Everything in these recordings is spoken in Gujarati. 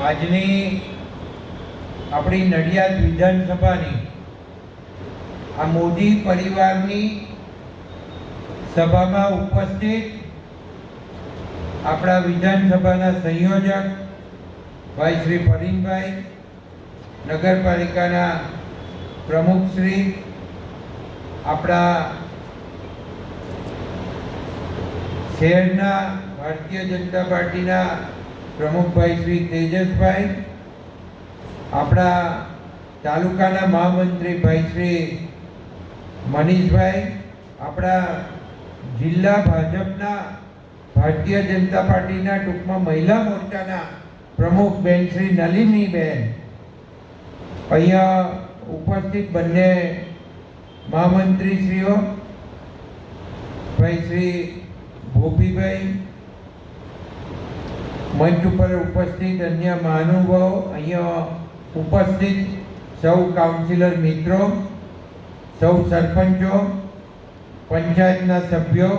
આજની આપણી નડિયાદ વિધાનસભાની આ મોદી પરિવારની સભામાં ઉપસ્થિત આપણા વિધાનસભાના સંયોજક ભાઈ શ્રી ફરીનભાઈ, નગરપાલિકાના પ્રમુખ શ્રી, આપણા શહેરના ભારતીય જનતા પાર્ટીના પ્રમુખભાઈ શ્રી તેજસભાઈ, આપણા તાલુકાના મહામંત્રી ભાઈ શ્રી મનીષભાઈ, આપણા જિલ્લા ભાજપના ભારતીય જનતા પાર્ટીના ટૂંકમાં મહિલા મોરચાના પ્રમુખ બેન શ્રી નલિનીબેન. અહીંયા ઉપસ્થિત બંને મહામંત્રીશ્રીઓ, ભાઈ શ્રી ભોપીભાઈ મંચ ઉપર ઉપસ્થિત અન્ય મહાનુભાવો, અહીંયા ઉપસ્થિત સૌ કાઉન્સિલર મિત્રો, સૌ સરપંચો, પંચાયતના સભ્યો,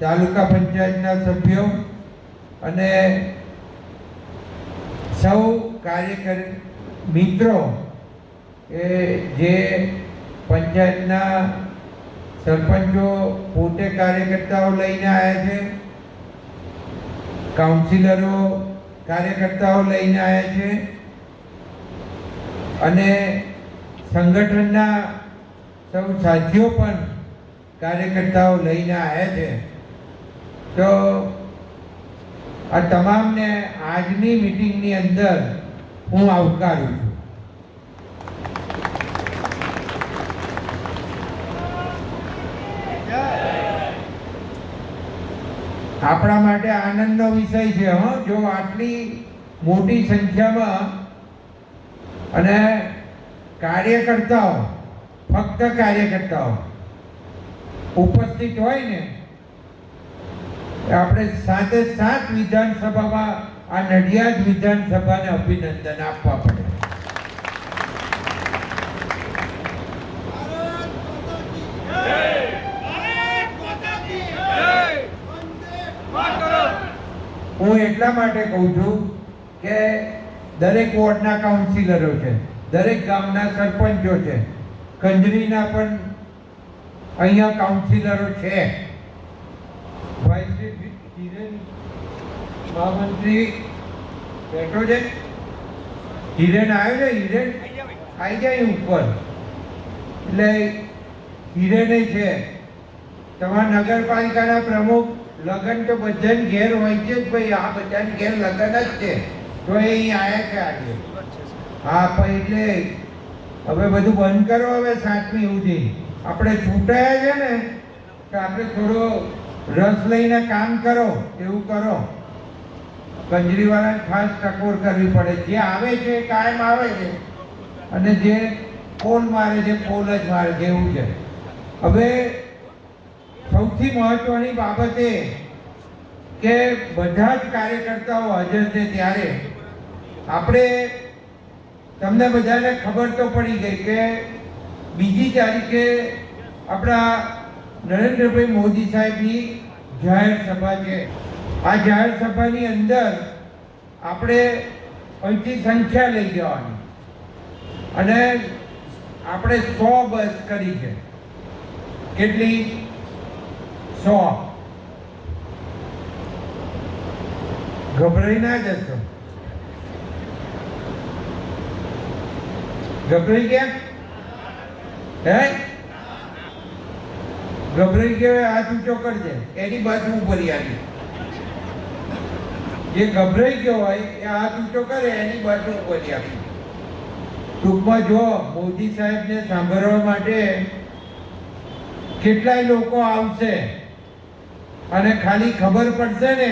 તાલુકા પંચાયતના સભ્યો અને સૌ કાર્યકર, મિત્રો કે જે પંચાયતના સરપંચો પોતે કાર્યકર્તાઓ લઈને આવ્યા છે કાઉન્સિલરો કાર્યકર્તાઓ લઈને આવ્યા છે અને સંગઠનના સૌ સાથીઓ પણ કાર્યકર્તાઓ લઈને આવ્યા છે. તો આ તમામને આજની મિટિંગની અંદર હું આવકારું છું. આપણા માટે આનંદનો વિષય છે, હો. જો આટલી મોટી સંખ્યામાં અને કાર્યકર્તાઓ, ફક્ત કાર્યકર્તાઓ ઉપસ્થિત હોય ને આપણે સાથે સાત વિધાનસભામાં આ નડિયાદ વિધાનસભાને અભિનંદન આપવા પડે. એટલા માટે કહું છું કે દરેક વોર્ડના કાઉન્સિલરો છે, દરેક ગામના સરપંચો છે કંજરીના પણ અહીંયા કાઉન્સિલરો છે. ભાઈ શ્રી હિરેન મહામંત્રી બેઠો છે. હિરેન આવ્યો છે હિરેન આવી જાય ઉપર. એટલે હિરેને છે, તમારા નગરપાલિકાના પ્રમુખ લગન તો બધાને ઘેર હોય છે ભાઈ, આ બધાને ઘેર લગન જ છે. તો એ અહીં આયા છે આજે. હા, પણ એટલે હવે બધું બંધ કરો હવે સાતમી સુધી. આપણે છૂટાયા છે ને, તો આપણે થોડો રસ લઈને કામ કરો, એવું કરો. કંજરીવાળાને ખાસ ટકોર કરવી પડે. જે આવે છે એ કાયમ આવે છે. અને જે પોલ મારે છે પોલ જ મારે છે, એવું છે. હવે સૌથી મહત્વની બાબત એ કે બધા જ કાર્યકર્તાઓ હાજર છે ત્યારે આપણે તમને બધાને ખબર તો પડી ગઈ કે બીજી તારીખે આપણા નરેન્દ્રભાઈ મોદી સાહેબની જાહેર સભા છે. આ જાહેર સભાની અંદર આપણે અહીંથી સંખ્યા લઈ જવાની. અને આપણે સો બસ કરી છે. કેટલી? સો ગભરાઈ ના જશો. ગભરાઈ ગયા? હે? ગભરાઈ ગયો હાથ ઊંચો કરજે? એની બાજુ ઉભરી આવી જે ગભરાઈ ગયો હોય એ હાથ ઊંચો કરે, એની બાજુ ઉભરી આવી ટૂંકમાં જો મોદી સાહેબને સાંભળવા માટે કેટલાય લોકો આવશે. અને ખાલી ખબર પડશે ને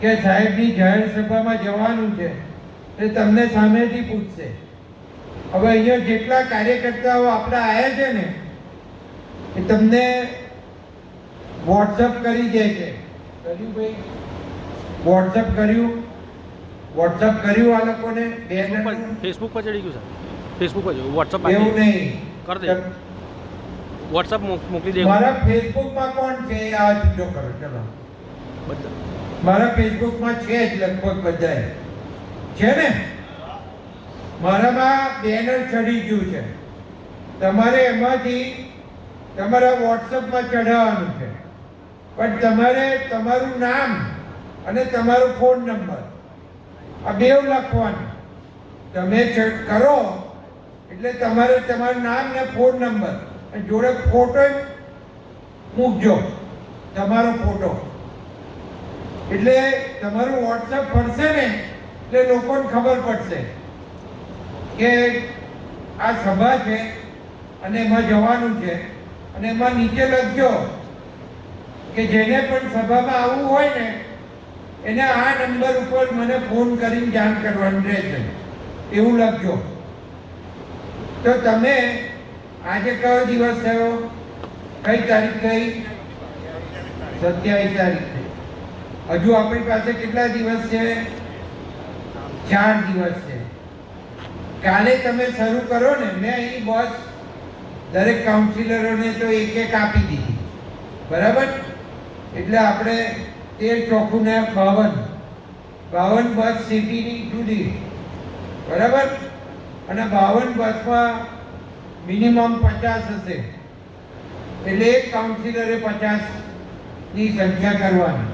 કે સાહેબની જાહેર સભામાં જવાનું છે એ તમને સામેથી પૂછશે. હવે અહીંયા જેટલા કાર્યકર્તાઓ આપણા આવ્યા છે ને એ તમને વોટ્સઅપ કરી દે છે. કર્યું ભાઈ? વોટ્સઅપ કર્યું. વોટ્સઅપ કર્યું આ લોકોને ફેસબુક પર ચડી ગયું સર ફેસબુક પર વોટ્સઅપ એવું નહીં. કરી દે. વોટ્સઅપ મોકલી દેજો. મારા ફેસબુકમાં કોણ છે આ જો કરો ચલો. બધા મારા ફેસબુકમાં છે જ લગભગ બધાય. છે ને? મારામાં બેનર ચડી ગયું છે. તમારે એમાંથી તમારા વોટ્સઅપમાં ચઢાવવાનું છે. પણ તમારે તમારું નામ અને તમારો ફોન નંબર આ બેવ લખવાનું. તમે કરો એટલે તમારે તમારું નામ ને ફોન નંબર. જોડે ફોટો મૂકજો. તમારો ફોટો એટલે તમારું વોટ્સઅપ ફરશે ને, એટલે લોકોને ખબર પડશે કે આ સભા છે અને એમાં જવાનું છે. અને એમાં નીચે લખજો કે જેને પણ સભામાં આવવું હોય ને, એને આ નંબર ઉપર મને ફોન કરીને જાણ કરવાની રહેશે. એવું લખજો. તો તમે આજે કયો દિવસ થયો? કઈ તારીખ થઈ સત્યાવીસ તારીખ થઈ. હજુ આપણી પાસે કેટલા દિવસ છે? ચાર દિવસ છે. કાલે તમે શરૂ કરો ને, મેં અહીં બસ દરેક કાઉન્સિલરોને તો એક એક આપી દીધી. બરાબર? એટલે આપણે તેર ચોખ્ખું ને બાવન બાવન બસ સિટીની જુદી બરાબર? અને બાવન બસમાં મિનિમમ પચાસ હશે. એટલે એક કાઉન્સિલરે પચાસની સંખ્યા કરવાની.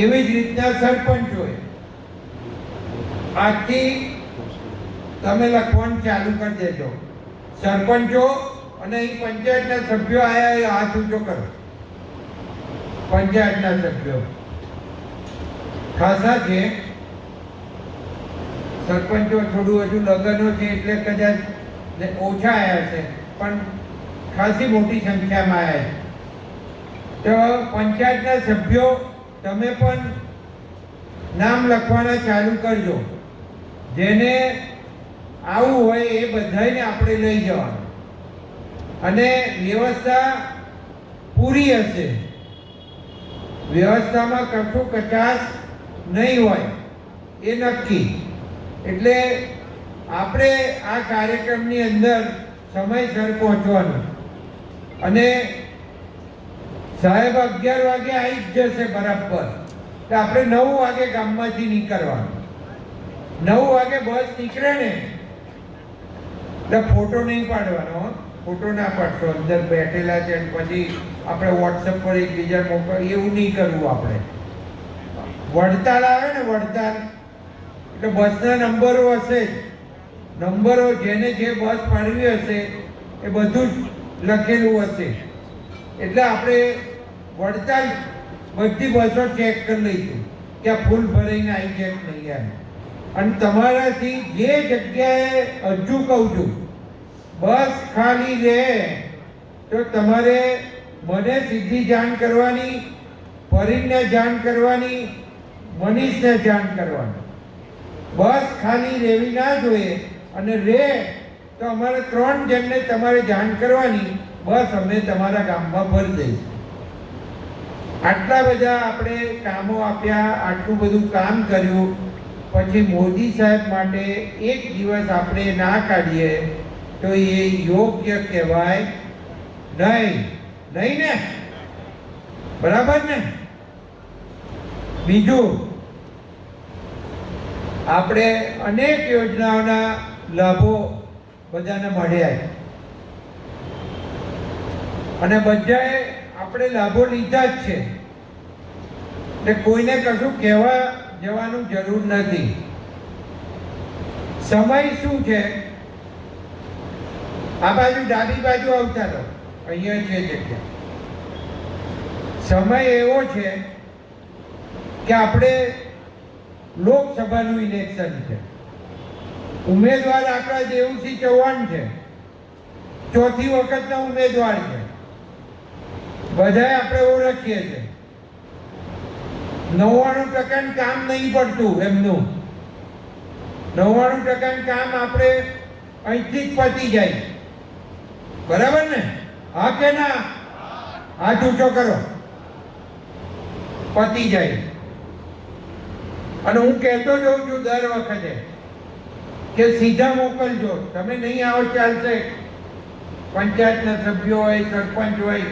એવી જ રીતના સરપંચોએ આજથી તમે લખવાનું ચાલુ કરી દેજો. સરપંચો અને અહીં પંચાયતના સભ્યો આવ્યા એ હાથ ઊંચો કરો. પંચાયતના સભ્યો. ખાસા છે. સરપંચો થોડું હજુ લગ્નો છે એટલે કદાચ ઓછા આવ્યા છે. પણ ખાસી મોટી સંખ્યામાં આવ્યા છે. તો પંચાયતના સભ્યો, તમે પણ નામ લખવાના ચાલુ કરજો. જેને આવું હોય એ બધાને આપણે લઈ જવાનું. અને વ્યવસ્થા પૂરી હશે. વ્યવસ્થામાં કશું કચાશ નહીં હોય. એ નક્કી. એટલે આપણે આ કાર્યક્રમની અંદર સમયસર પહોંચવાનું. અને સાહેબ અગિયાર વાગે આવી જ જશે બરાબર. તો આપણે નવ વાગે ગામમાંથી નીકળવાનું. નવ વાગે બસ નીકળે ને, એટલે ફોટો નહીં પાડવાનો. ફોટો ના પાડશો, અંદર બેઠેલા છે પછી આપણે વોટ્સઅપ પર એકબીજા મોકલ, એવું નહીં કરવું આપણે. વડતાલ આવે ને વડતાલ, એટલે બસના નંબરો હશે જ. નંબરો જેને જે બસ પાડવી હશે, એ બધું જ લખેલું હશે. એટલે આપણે વડતાલ બધી બસો ચેક કરી લઈશું. કે આ ફૂલ ભરાઈને આવી છે કે નહીં આવે. અને તમારાથી જે જગ્યાએ હજુ કહું છું, બસ ખાલી રહે તો તમારે મને સીધી જાણ કરવાની, ફરીને જાણ કરવાની, મનીષને જાણ કરવાની. બસ ખાલી રહેવી ના જોઈએ. અને રે, તો અમારે ત્રણ જણને તમારે જાણ કરવાની, બસ અમે તમારા ગામમાં ભરી દઈશું. આટલા બધા આપણે કામો આપ્યા, આટલું બધું કામ કર્યું. પછી મોદી સાહેબ માટે એક દિવસ આપણે ના કાઢીએ, તો એ યોગ્ય કહેવાય નહીં. નહીં ને? બરાબર ને? બીજું, આપણે અનેક યોજનાઓના લાભો બધાને મળ્યા અને બધાએ આપણે લાભો લીધા જ છે. એટલે કોઈને કશું કહેવા જવાનું જરૂર નથી. સમય શું છે? આ બાજુ ડાબી બાજુ આવતા રહો. અહીંયા છે જગ્યા. સમય એવો છે કે આપણે લોકસભાનું ઇલેક્શન છે. ઉમેદવાર આપણા દેવુસિંહ ચૌહાણ છે. ચોથી વખતના ઉમેદવાર છે. બધા આપણે ઓળખીએ છીએ નવ્વાણું ટકા કામ નહીં પડતું એમનું. નવ્વાણું ટકા કામ આપણે અહીંથી જ પતી જાય. બરાબર ને? હા કે ના? હાથ ઊંચો કરો. પતી જાય. અને હું કહેતો જઉં છું દર વખતે કે સીધા મોકલજો. તમે નહીં આવો ચાલશે. પંચાયતના સભ્યો હોય, સરપંચ હોય.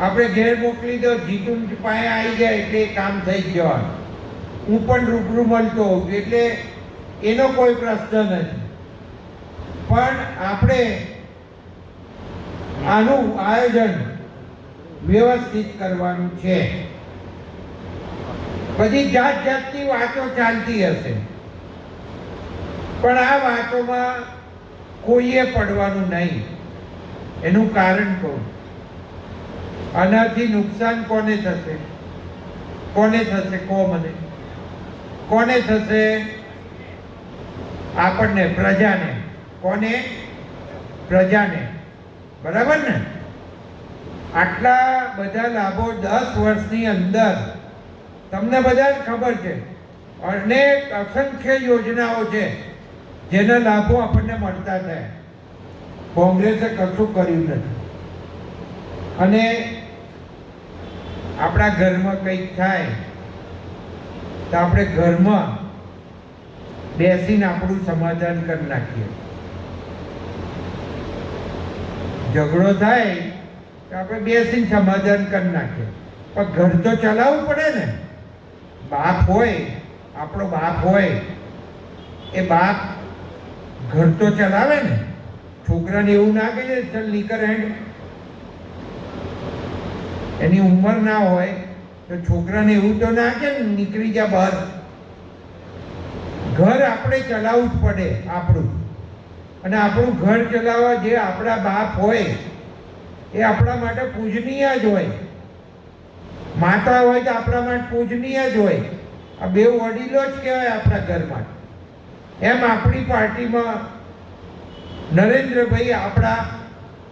આપણે ઘેર મોકલી દો જીતું પાસે આવી જાય એટલે કામ થઈ જવાનું. હું પણ રૂબરૂ મળતો હોઉં એટલે એનો કોઈ પ્રશ્ન નથી. પણ આપણે આનું આયોજન વ્યવસ્થિત કરવાનું છે. બધી જાત જાતની વાતો ચાલતી હશે. પણ આ વાતોમાં કોઈએ પડવાનું નહીં. એનું કારણ કહું આનાથી નુકસાન કોને થશે? કોને થશે? કો મને. કોને થશે? આપણને, પ્રજાને. કોને? પ્રજાને. બરાબર ને? આટલા બધા લાભો દસ વર્ષની અંદર તમને બધાને ખબર છે. અનેક અસંખ્ય યોજનાઓ છે. જેના લાભો આપણને મળતા થાય કોંગ્રેસે કશું કર્યું નથી. અને આપણા ઘરમાં કંઈક થાય, તો આપણે ઘરમાં બેસીને આપણું સમાધાન કરી નાખીએ. ઝઘડો થાય, તો આપણે બેસીને સમાધાન કરી નાખીએ. પણ ઘર તો ચલાવવું પડે ને. બાપ હોય, આપણો બાપ હોય, એ બાપ ઘર તો ચલાવે ને. છોકરાને એવું ના કહીએ, ચલ નીકળ હેડ. એની ઉંમર ના હોય તો છોકરાને એવું તો ના કે નીકળી જા બહાર. ઘર આપણે ચલાવવું જ પડે આપણું. અને આપણું ઘર ચલાવવા જે આપણા બાપ હોય, એ આપણા માટે પૂજનીય જ હોય. માતા હોય તો આપણા માટે પૂજનીય જ હોય. આ બે વડીલો જ કહેવાય આપણા ઘરમાં એમ આપણી પાર્ટીમાં નરેન્દ્રભાઈ આપણા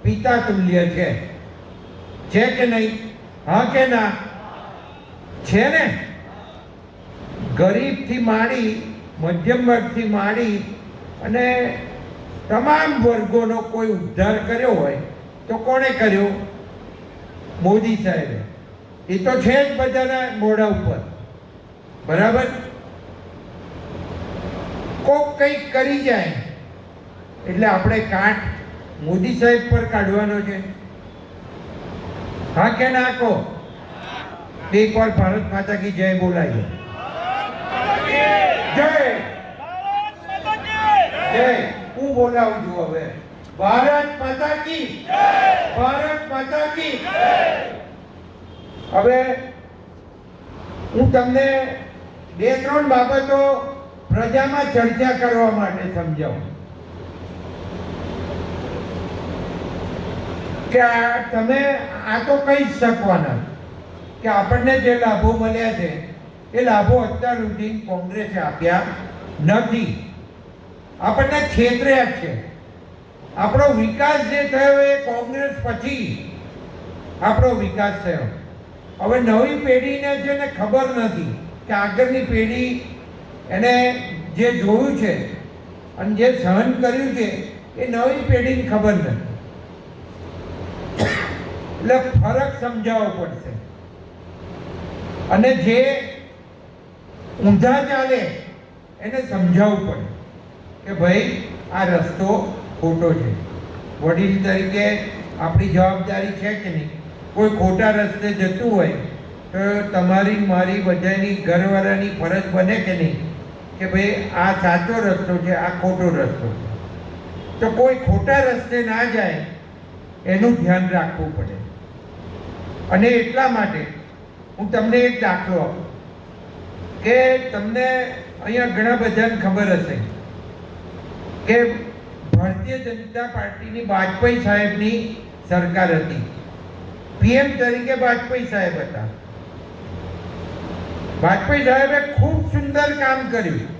પિતા તુલ્ય છે. છે કે નહીં? હા કે ના? છે ને? ગરીબથી માંડી મધ્યમ વર્ગથી માંડી અને તમામ વર્ગોનો કોઈ ઉદ્ધાર કર્યો હોય તો કોણે કર્યો? મોદી સાહેબે. એ તો છે જ બધાના મોઢા ઉપર. બરાબર? કોક કંઈક કરી જાય. એટલે આપણે કાટ મોદી સાહેબ પર કાઢવાનો છે. હા કે ના કહો? એકવાર ભારત માતા કી જય બોલાય જય! જય! હું બોલાવું છું હવે. ભારત માતા કી ભારત માતા કી હવે હું તમને બે ત્રણ બાબતો પ્રજામાં ચર્ચા કરવા માટે સમજાવું. કે તમે આ તો કહી શકવાના કે આપણને જે લાભો મળ્યા છે, એ લાભો અત્યાર સુધી કોંગ્રેસે આપ્યા નથી. આપણને છેતર્યા છે. આપણો વિકાસ જે થયો એ કોંગ્રેસ પછી આપણો વિકાસ થયો. હવે નવી પેઢીને છે ને ખબર નથી કે આગળની પેઢી એને જે જોયું છે અને જે સહન કર્યું છે, એ નવી પેઢીને ખબર નથી. એટલે ફરક સમજાવવો પડશે. અને જે ઊંધા ચાલે, એને સમજાવવું પડે કે ભાઈ, આ રસ્તો ખોટો છે. વડીલ તરીકે આપણી જવાબદારી છે કે નહીં? કોઈ ખોટા રસ્તે જતું હોય, તો તમારી, મારી બધાની ઘરવાળાની ફરજ બને કે નહીં? કે ભાઈ, આ સાચો રસ્તો છે, આ ખોટો રસ્તો છે. તો કોઈ ખોટા રસ્તે ના જાય, એનું ધ્યાન રાખવું પડે. અને એટલા માટે હું તમને એક દાખલો આપું. કે તમને અહીંયા ઘણા બધાને ખબર હશે કે ભારતીય જનતા પાર્ટીની વાજપેયી સાહેબની સરકાર હતી. પીએમ તરીકે વાજપેયી સાહેબ હતા. વાજપેયી સાહેબે ખૂબ સુંદર કામ કર્યું.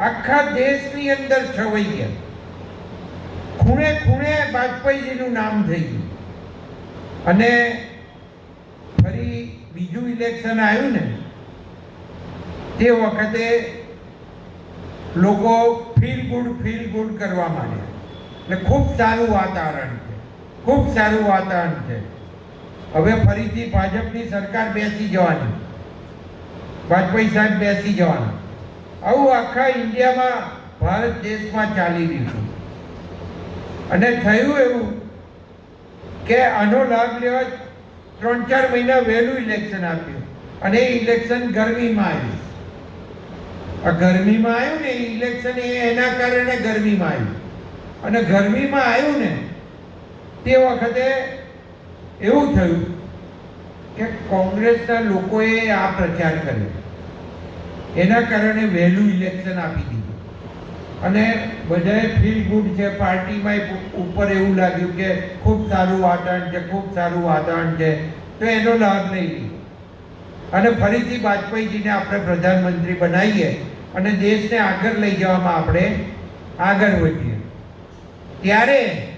આખા દેશની અંદર છવાઈ ગયા. ખૂણે ખૂણે વાજપેયીજીનું નામ થઈ ગયું. અને ફરી બીજું ઇલેક્શન આવ્યું ને, તે વખતે લોકો ફીલ ગુડ ફીલ ગુડ કરવા માંડ્યા. એટલે ખૂબ સારું વાતાવરણ છે. ખૂબ સારું વાતાવરણ છે. હવે ફરીથી ભાજપની સરકાર બેસી જવાની. વાજપેયી સાહેબ બેસી જવાના. આવું આખા ઇન્ડિયામાં ભારત દેશમાં ચાલી રહ્યું અને થયું એવું કે આનો લાભ લેવા ત્રણ ચાર મહિના વહેલું ઇલેક્શન આપ્યું. અને એ ઇલેક્શન ગરમીમાં આવ્યું. આ ગરમીમાં આવ્યું ને ઇલેક્શન એ એના કારણે ગરમીમાં આવ્યું. અને ગરમીમાં આવ્યું ને, તે વખતે એવું થયું કે કોંગ્રેસના લોકોએ આ પ્રચાર કર્યો. એના કારણે વહેલું ઇલેક્શન આપી દીધું. અને બધાએ ફીલ ગુડ છે, પાર્ટીમાં ઉપર એવું લાગ્યું કે ખૂબ સારું વાતાવરણ છે, ખૂબ સારું વાતાવરણ છે. તો એનો લાભ નહીં લીધો. અને ફરીથી વાજપેયીજીને આપણે પ્રધાનમંત્રી બનાવીએ અને દેશને આગળ લઈ જવામાં આપણે આગળ વધીએ. ત્યારે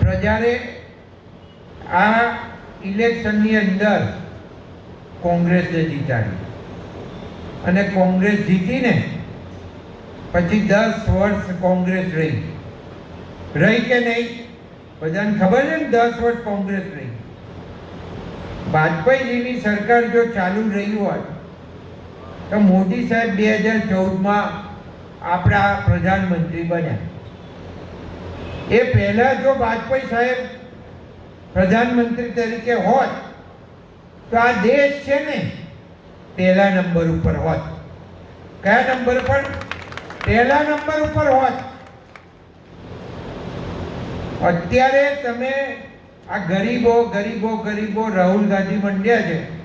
પ્રજાને આ ઇલેક્શનની અંદર કોંગ્રેસને જીતાડી. અને કોંગ્રેસ જીતીને પછી દસ વર્ષ કોંગ્રેસ રહી. રહી કે નહીં? બધાને ખબર છે ને દસ વર્ષ કોંગ્રેસ રહી. વાજપેયીજીની સરકાર જો ચાલુ રહી હોત તો મોદી સાહેબ બે હજાર ચૌદમાં આપણા પ્રધાનમંત્રી બન્યા. એ પહેલાં જો વાજપેયી સાહેબ પ્રધાનમંત્રી તરીકે હોત તો આ દેશ છે ને, પહેલા નંબર ઉપર હોત. કયા નંબર પર? પહેલા નંબર ઉપર હોત. અત્યારે તમે આ ગરીબો ગરીબો ગરીબો, રાહુલ ગાંધી મંડ્યા છે.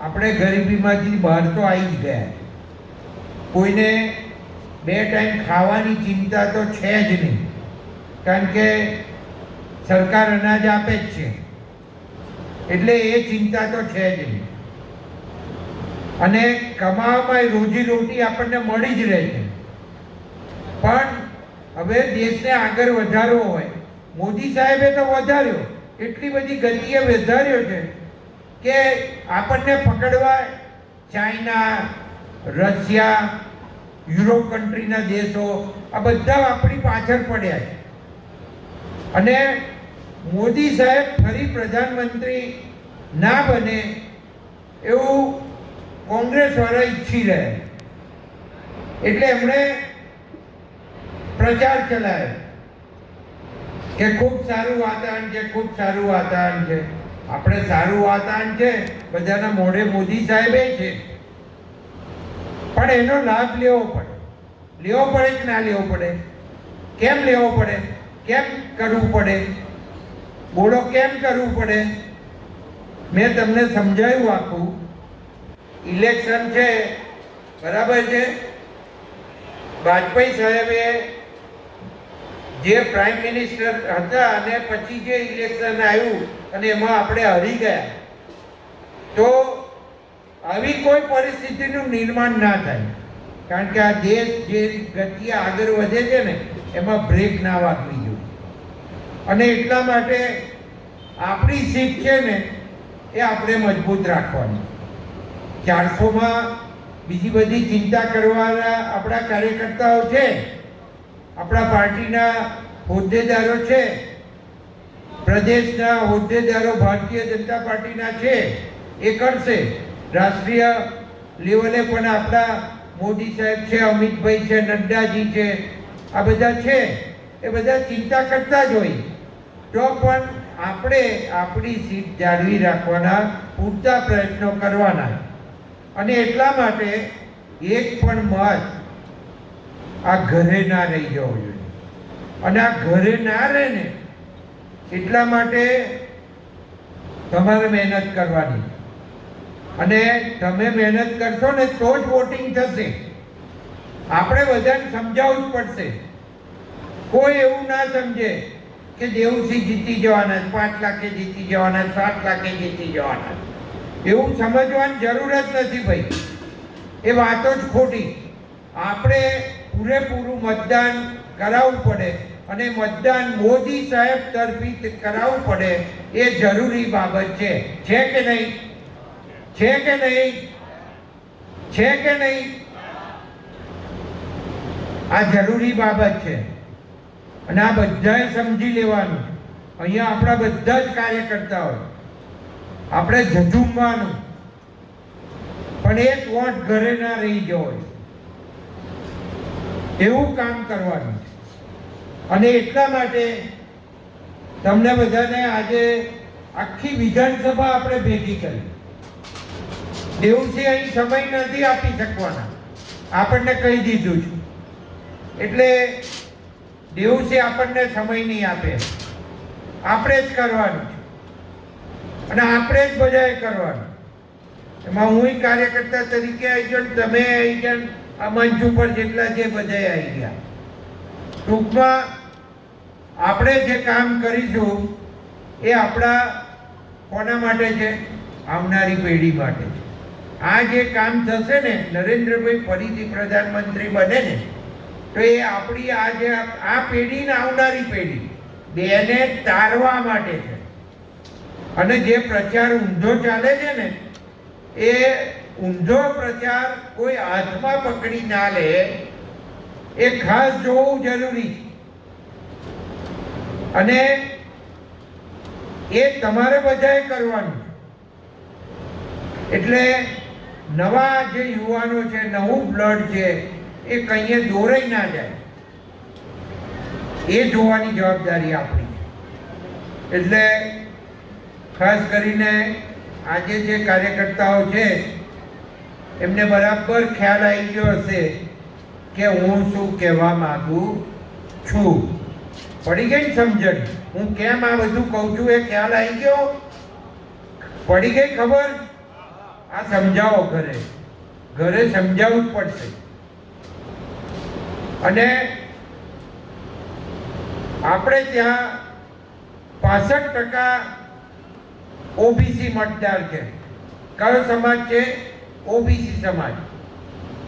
આપણે ગરીબીમાંથી બહાર તો આવી જ ગયા કોઈને બે ટાઈમ ખાવાની ચિંતા તો છે જ નહીં. કારણ કે સરકાર અનાજ આપે જ છે. એટલે એ ચિંતા તો છે જ નહીં. અને કમાવામાં રોજી રોટી આપણને મળી જ રહે છે. પણ હવે દેશને આગળ વધારવો હોય. મોદી સાહેબે તો વધાર્યો. એટલી બધી ગતિએ વધાર્યો છે કે આપણને પકડવા ચાઇના, રશિયા, યુરોપ કન્ટ્રીના દેશો આ બધા આપણી પાછળ પડ્યા છે. અને મોદી સાહેબ ફરી પ્રધાનમંત્રી ના બને એવું કોંગ્રેસ વાળા ઈચ્છી રહ્યા એટલે એમણે પ્રચાર ચલાવ્યો કે ખૂબ સારું વાતાવરણ છે, ખૂબ સારું વાતાવરણ છે. આપણે સારું વાતાવરણ છે, બધાના મોઢે મોદી સાહેબે છે. પણ એનો લાભ લેવો પડે. લેવો પડે કે ના લેવો પડે? કેમ લેવો પડે? કેમ કરવું પડે? બોલો, કેમ કરવું પડે? મેં તમને સમજાવ્યું આખું. ઇલેક્શન છે, બરાબર છે? વાજપેયી સાહેબે જે પ્રાઇમ મિનિસ્ટર હતા અને પછી જે ઇલેક્શન આવ્યું, અને એમાં આપણે હરી ગયા. તો આવી કોઈ પરિસ્થિતિનું નિર્માણ ના થાય. કારણ કે આ દેશ જે ગતિએ આગળ વધે છે ને, એમાં બ્રેક ના વાગવી. અને એટલા માટે આપણી સીટ છે ને, એ આપણે મજબૂત રાખવાની. ચારસોમાં બીજી બધી ચિંતા કરવાના આપણા કાર્યકર્તાઓ છે, આપણા પાર્ટીના હોદ્દેદારો છે, પ્રદેશના હોદ્દેદારો ભારતીય જનતા પાર્ટીના છે, એ કરશે. રાષ્ટ્રીય લેવલે પણ આપણા મોદી સાહેબ છે, અમિતભાઈ છે, નડ્ડાજી છે, આ બધા છે, એ બધા ચિંતા કરતા જ હોય. તો પણ આપણે આપણી સીટ જાળવી રાખવાના પૂરતા પ્રયત્નો કરવાના. અને એટલા માટે એક પણ મત આ ઘરે ના રહી જવો જોઈએ. અને આ ઘરે ના રહે ને એટલા માટે તમારે મહેનત કરવાની. અને તમે મહેનત કરશો ને તો જ વોટિંગ થશે. આપણે બધાને સમજાવવું જ પડશે. કોઈ એવું ના સમજે. કે દેવસિંહ જીતી જવાના, પાંચ લાખે જીતી જવાના, સાત લાખે જીતી જવાના. એવું સમજવાની જરૂર જ નથી ભાઈ. એ વાતો જ ખોટી. આપણે પૂરેપૂરું મતદાન કરાવવું પડે અને મતદાન મોદી સાહેબ તરફી કરાવવું પડે એ જરૂરી બાબત છે. છે કે નહીં? છે કે નહીં? છે કે નહીં? આ જરૂરી બાબત છે. અને આ બધાએ સમજી લેવાનું. અહીંયા આપણા બધા જ કાર્યકર્તાઓ. આપણે ઝઝુમવાનું. પણ એક વોટ ઘરે ના રહી જવો એવું કામ કરવાનું. અને એટલા માટે તમને બધાને આજે આખી વિધાનસભા આપણે ભેગી કરી. દેવસિંહ અહીં સમય નથી આપી શકવાના. આપણને કહી દીધું છે. એટલે દેવસિંહ આપણને સમય નહીં આપે. આપણે જ કરવાનું છે. અને આપણે જ બધાએ કરવાનું. એમાં હું કાર્યકર્તા તરીકે આવી ગયો તમે આવી ગયા આ મંચ ઉપર જેટલા જે બધાએ આવી ગયા. ટૂંકમાં આપણે જે કામ કરીશું એ આપણા કોના માટે છે? આવનારી પેઢી માટે છે. આ જે કામ થશે ને, નરેન્દ્રભાઈ ફરીથી પ્રધાનમંત્રી બને ને તો એ આપણી આ જે આ પેઢી ને આવનારી પેઢી, બેને તારવા માટે છે અને જે પ્રચાર ઊંધો ચાલે છે ને, એ ઊંધો પ્રચાર કોઈ હાથમાં પકડી ના લે, એ ખાસ જોવું જરૂરી છે અને એ તમારે બધાએ કરવાનું. એટલે નવા જે યુવાનો છે, નવું બ્લડ છે એ કંઈએ દોરાઈ ના જાય. એ જોવાની જવાબદારી આપણી. એટલે ખાસ કરીને આજે જે કાર્યકર્તાઓ છે, એમને બરાબર ખ્યાલ આવી ગયો હશે કે હું શું કહેવા માગું છું. પડી ગઈ સમજણ. હું કેમ આ બધું કહું છું એ ખ્યાલ આવી ગયો? પડી ગઈ ખબર? આ સમજાવો ઘરે. ઘરે સમજાવવું જ પડશે. અને આપણે ત્યાં પાસઠ ટકા ઓબીસી મતદાર છે. કયો સમાજ છે? ઓબીસી સમાજ.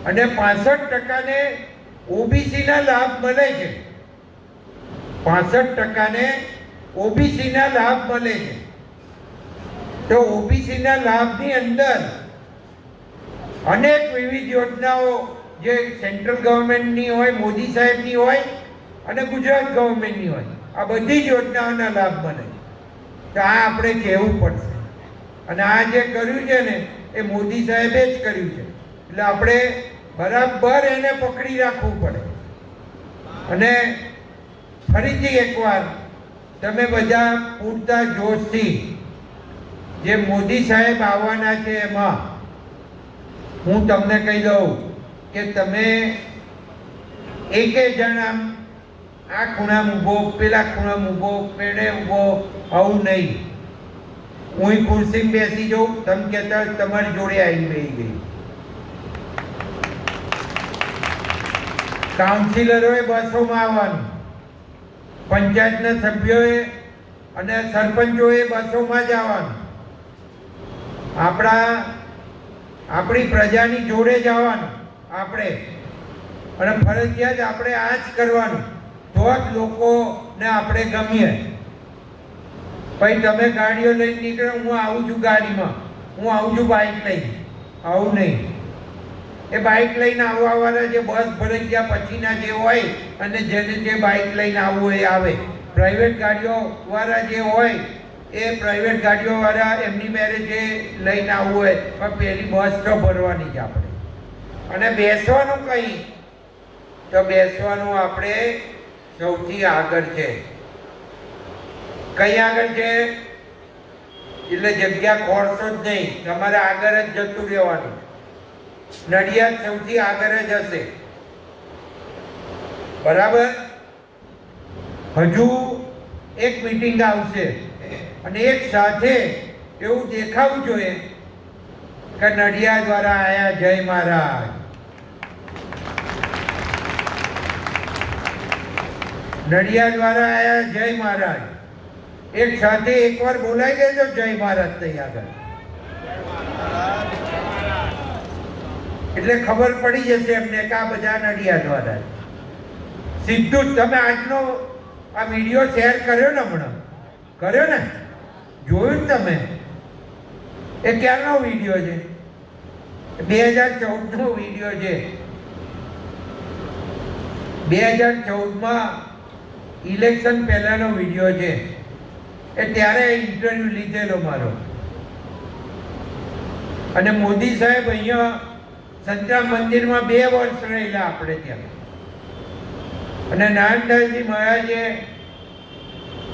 અને પાસઠ ટકાને ઓબીસીના લાભ મળે છે. પાસઠ ટકાને ઓબીસીના લાભ મળે છે. તો ઓબીસીના લાભની અંદર અનેક વિવિધ યોજનાઓ જે સેન્ટ્રલ ગવર્મેન્ટની હોય, મોદી સાહેબની હોય અને ગુજરાત ગવર્મેન્ટની હોય. આ બધી જ યોજનાઓના લાભ મને છે. તો આ આપણે કહેવું પડશે. અને આ જે કર્યું છે ને, એ મોદી સાહેબે જ કર્યું છે. એટલે આપણે બરાબર એને પકડી રાખવું પડે. અને ફરીથી એકવાર, તમે બધા પૂરતા જોશથી, જે મોદી સાહેબ આવવાના છે એમાં, હું તમને કહી દઉં કે તમે એકે જણ આ ખૂણામાં ઊભો પેલા ખૂણામાં ઊભો પેડે ઊભો આવું નહીં. હું ખુરશીમાં બેસી જાઉં, તમે કહેતા તમારી જોડે આવીને બેસી ગઈ. કાઉન્સિલરોએ બસોમાં આવવાનું. પંચાયતના સભ્યોએ અને સરપંચોએ બસોમાં જ આવવાનું. આપણા, આપણી પ્રજાની જોડે જ આવવાનું. આપણે. અને ફરજિયાત આપણે આ જ કરવાનું. તો જ લોકોને આપણે ગમીએ. ભાઈ, તમે ગાડીઓ લઈને નીકળો, હું આવું છું ગાડીમાં. હું આવું છું બાઇક લઈને. આવું નહીં. એ બાઇક લઈને આવવાવાળા જે બસ ભરાઈ ગયા પછીના જે હોય અને જેને જે બાઇક લઈને આવવું એ આવે. પ્રાઇવેટ ગાડીઓ વાળા જે હોય, એ પ્રાઇવેટ ગાડીઓ વાળા એમની મેરે જે લઈને આવવું હોય. પણ પેલી બસ તો ભરવાની જ આપણે. અને બેસવાનું કંઈ? તો બેસવાનું આપણે સૌથી આગળ છે. કઈ આગળ છે? એટલે જગ્યા ખોરશો જ નહીં. તમારે આગળ જ જતું રહેવાનું. નડિયાદ સૌથી આગળ જ હશે. બરાબર? હજુ એક મિટિંગ આવશે. અને એક સાથે એવું દેખાવું જોઈએ કે નડિયા દ્વારા આયા જય મહારાજ. નડિયા દ્વારા આયા જય મહારાજ. એક સાથે એકવાર બોલાઈ દેજો, જય મહારાજ તઈ આગળ એટલે ખબર પડી જશે એમને કે આ બધા નડિયા દ્વારા. સીધું જ તમે આજનો આ વીડિયો શેર કર્યો ને હમણાં? કર્યો ને? જોયું તમે? એ ક્યારનો વીડિયો છે? બે હજાર ચૌદનો વીડિયો છે. બે હજાર ચૌદમાં ઇલેક્શન પહેલાનો વીડિયો છે. એ ત્યારે ઇન્ટરવ્યુ લીધેલો મારો. અને મોદી સાહેબ અહીંયા સંતરામ મંદિરમાં બે વર્ષ રહેલા આપણે ત્યાં. અને નાનદાસજી મહારાજે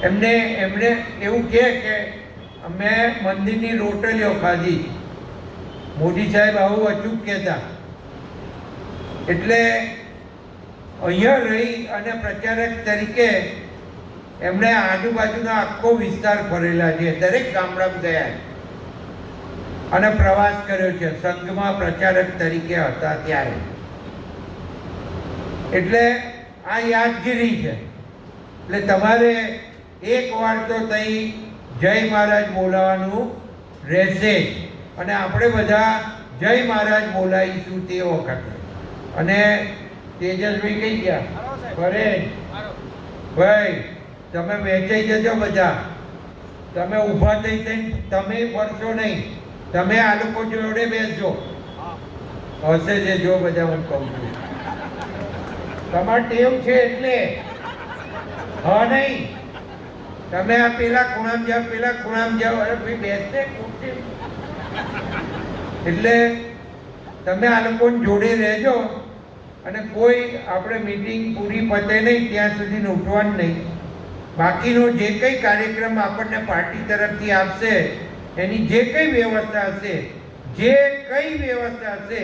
એમને, એમણે એવું કહે કે અમે મંદિરની રોટલીઓ ખાધી. મોદી સાહેબ આવું અચૂક કહેતા. એટલે અહીંયા રહી અને પ્રચારક તરીકે એમણે આજુબાજુનો આખો વિસ્તાર ફરેલા છે, દરેક ગામડામાં ગયા અને પ્રવાસ કર્યો છે, સંઘમાં પ્રચારક તરીકે હતા ત્યારે. એટલે આ યાદગીરી છે. એટલે તમારે એક વાર તો તઈ જય મહારાજ બોલાવાનું રહેશે. અને આપણે બધા જય મહારાજ બોલાવીશું તે વખતે. અને તેજસભાઈ કઈ ગયા? ભરે ભાઈ, તમે વેચાઈ જજો બધા. તમે ઊભા થઈ થઈને તમે ફરશો નહીં. તમે આ લોકો જોડે બેસજો. હશે જે જો બધા હું કહું છું. તમારે ટેવ છે એટલે. હા નહીં. તમે આ પેલા ખૂણામાં જાઓ, પેલા ખૂણામાં જાઓ, અરે ભાઈ બેસને. એટલે તમે આ લોકોની જોડે રહેજો અને કોઈ આપણે મિટિંગ પૂરી પતે નહીં, ત્યાં સુધી ઉઠવાનું નહીં. બાકીનો જે કંઈ કાર્યક્રમ આપણને પાર્ટી તરફથી આપશે, એની જે કંઈ વ્યવસ્થા હશે, જે કંઈ વ્યવસ્થા હશે,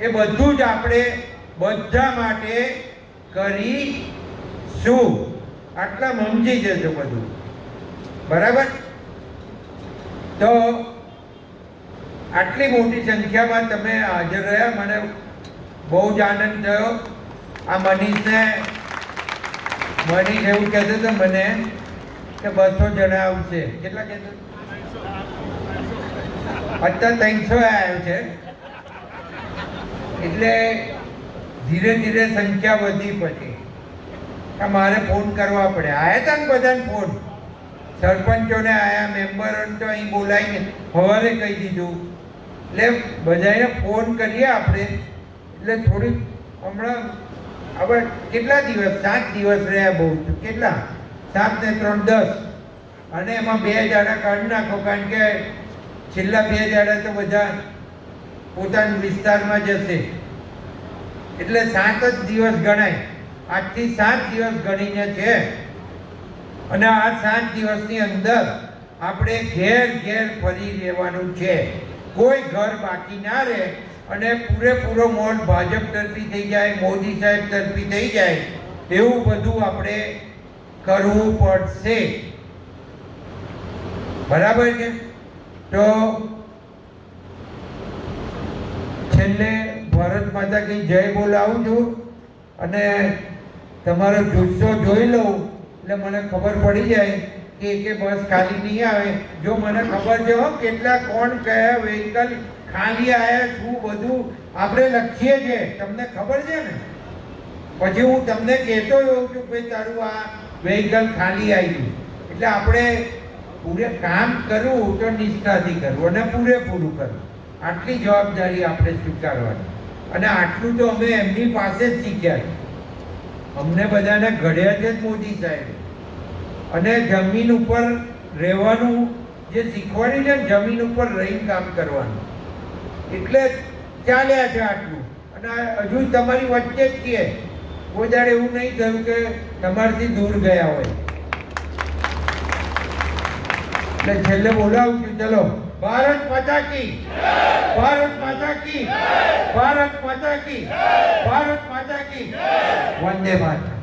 એ બધું જ આપણે બધા માટે કરીશું આટલા સમજી જજો બધું. બરાબર? તો આટલી મોટી સંખ્યામાં તમે હાજર રહ્યા. મને બહુ જ આનંદ થયો. આ મનીષને, મનીષ એવું કહેતો હતો મને કે બસો જણા આવશે. કેટલા કહેતો અત્યારે ત્રણસો આવ્યો છે. એટલે ધીરે ધીરે સંખ્યા વધી પછી મારે ફોન કરવા પડે. આયા હતા ને બધાને ફોન? સરપંચોને આયા મેમ્બરોને તો અહીં બોલાવીને સવારે કહી દીધું. એટલે બધાને ફોન કરીએ આપણે. એટલે થોડીક હમણાં, હવે કેટલા દિવસ? સાત દિવસ રહ્યા બહુ. કેટલા? સાત ને ત્રણ, દસ. અને એમાં બે દાડા કાઢી નાખો, કારણ કે છેલ્લા બે દાડા તો બધા પોતાના વિસ્તારમાં જશે. એટલે સાત જ દિવસ ગણાય. આજથી સાત દિવસ ગણીને છે. અને આ સાત દિવસની અંદર આપણે ઘેર ઘેર ફરી રહેવાનું છે. કોઈ ઘર બાકી ના રહે અને પૂરેપૂરો મોટ ભાજપ તરફી થઈ જાય, મોદી સાહેબ તરફી થઈ જાય, એવું બધું આપણે કરવું પડશે. બરાબર છે? તો છેલ્લે ભારત માતા કી જય બોલાવું છું અને તમારો જુસ્સો જોઈ લઉં. એટલે મને ખબર પડી જાય કે કે બસ ખાલી નહીં આવે. જો મને ખબર છે, હો, કેટલા કોણ કયા વ્હીકલ ખાલી આવ્યા શું બધું, આપણે લખીએ છીએ. તમને ખબર છે ને? પછી હું તમને કહેતો હોઉં છું ભાઈ, તારું આ વ્હીકલ ખાલી આવ્યું એટલે આપણે પૂરે કામ કરવું તો નિષ્ઠાથી કરવું અને પૂરેપૂરું કરવું. આટલી જવાબદારી આપણે સ્વીકારવાની. અને આટલું તો અમે એમની પાસે જ શીખ્યા અમને બધાને ઘડ્યા છે જ મોદી સાહેબે. અને જમીન ઉપર રહેવાનું, જે શીખવાડી છે ને જમીન ઉપર રહીને કામ કરવાનું. એટલે ચાલ્યા છે આટલું. અને હજુ તમારી વચ્ચે જ છીએ. કોઈ દાડે એવું નહીં થયું કે તમારાથી દૂર ગયા હોય. એટલે છેલ્લે બોલાવું છું. ચલો. ભારત માતા ભારત માતા ભારત માતા ભારત માતા કી. વંદે માતા